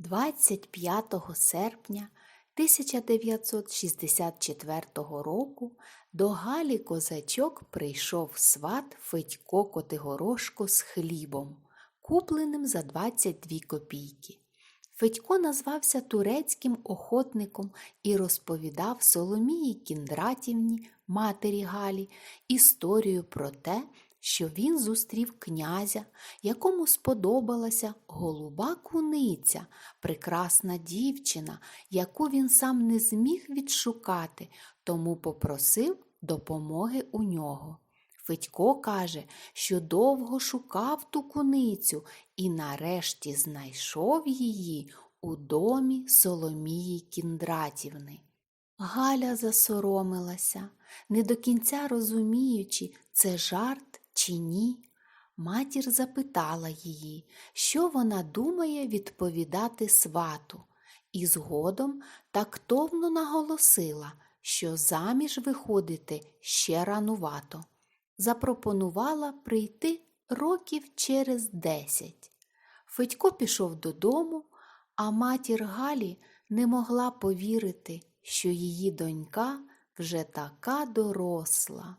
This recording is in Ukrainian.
25 серпня 1964 року до Галі козачок прийшов сват Федько Котигорошко з хлібом, купленим за 22 копійки. Федько назвався турецьким охотником і розповідав Соломії Кіндратівні, матері Галі, історію про те, що він зустрів князя, якому сподобалася голуба куниця, прекрасна дівчина, яку він сам не зміг відшукати, тому попросив допомоги у нього. Федько каже, що довго шукав ту куницю і нарешті знайшов її у домі Соломії Кіндратівни. Галя засоромилася, не до кінця розуміючи, це жарт чи ні. Матір запитала її, що вона думає відповідати свату, і згодом тактовно наголосила, що заміж виходити ще ранувато. Запропонувала прийти років через десять. Федько пішов додому, а матір Галі не могла повірити, що її донька вже така доросла.